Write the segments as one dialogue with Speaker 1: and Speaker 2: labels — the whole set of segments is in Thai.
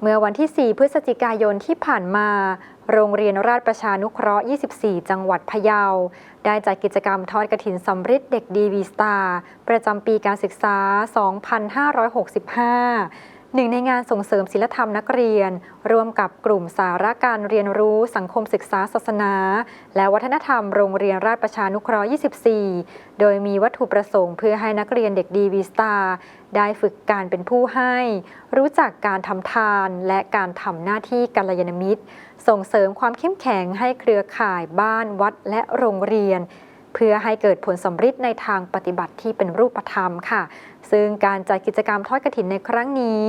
Speaker 1: เมื่อวันที่ 4 พฤศจิกายนที่ผ่านมา โรงเรียนราชประชานุเคราะห์ 24 จังหวัดพะเยา ได้จัดกิจกรรมทอดกระถินสำริดเด็กดีวีสตาร์ประจำปีการศึกษา 2565 หนึ่งในงานส่งเสริมศิลธรรมนักเรียน ร่วมกับกลุ่มสาระการเรียนรู้สังคมศึกษาศาสนา และวัฒนธรรมโรงเรียนราชประชานุเคราะห์ 24 โดยมีวัตถุประสงค์เพื่อให้นักเรียนเด็กดีวีสตาร์ได้ฝึกการเป็นผู้ให้ รู้จักการทำทานและการทำหน้าที่กัลยาณมิตร ส่งเสริมความเข้มแข็งให้เครือข่ายบ้านวัดและโรงเรียน เพื่อให้เกิดผลสำฤทธิ์ในทางปฏิบัติที่เป็นรูปธรรมค่ะ ซึ่งการจัดกิจกรรมทอดกระถินในครั้งนี้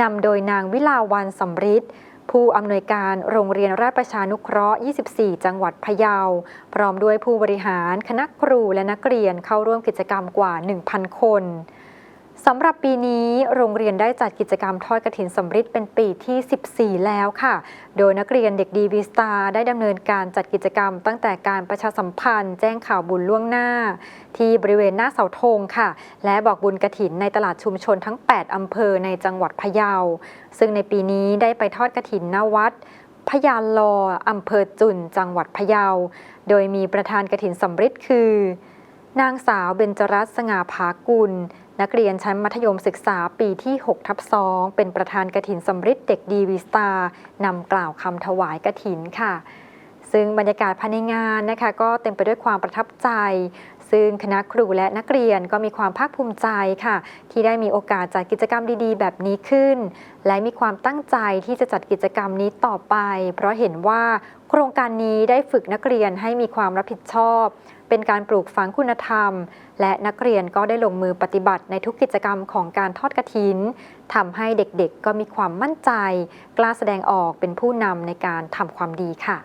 Speaker 1: นำโดยนางวิลาวันสำฤทธิ์ผู้อำนวยการโรงเรียนราชประชานุเคราะห์ 24 จังหวัดพะเยา พร้อมด้วยผู้บริหาร คณะครูและนักเรียนเข้าร่วมกิจกรรมกว่า 1,000 คน สำหรับปีนี้โรงเรียนได้จัดกิจกรรมทอดกระถินสำริดเป็นปีที่ 14 แล้วค่ะ โดยนักเรียนเด็กดีวีสตาได้ดำเนินการจัดกิจกรรม ตั้งแต่การประชาสัมพันธ์ แจ้งข่าวบุญล่วงหน้า ที่บริเวณหน้าเสาธงค่ะ และบอกบุญกระถินในตลาดชุมชนทั้ง 8 อำเภอในจังหวัดพะเยา ซึ่งในปีนี้ได้ไปทอดกระถินหน้าวัดพยานลออำเภอจุนจังหวัดพะเยา โดยมีประธานกระถินสำริดคือนางสาวเบญจรัตน์สง่าภากุล นักเรียนชั้นมัธยมศึกษาปีที่ 6 ทับ 2 เป็นประธานกระถินสำริดเด็กดีวีสตาร์นำกล่าวคำถวายกระถินค่ะ ซึ่งบรรยากาศภายในงานนะคะ ก็เต็มไปด้วยความประทับใจ ซึ่งคณะครูและนักเรียนก็มีความภาคภูมิใจค่ะ ที่ได้มีโอกาสจัดกิจกรรมดีๆ แบบนี้ขึ้น และมีความตั้งใจที่จะจัดกิจกรรมนี้ต่อไป เพราะเห็นว่าโครงการนี้ได้ฝึกนักเรียนให้มีความรับผิดชอบ เป็นการปลูกฝังคุณธรรม และนักเรียนก็ได้ลงมือปฏิบัติในทุกกิจกรรมของการทอดกระถินทำให้เด็กๆ ก็มีความมั่นใจ กล้าแสดงออกเป็นผู้นำในการทำความดีค่ะ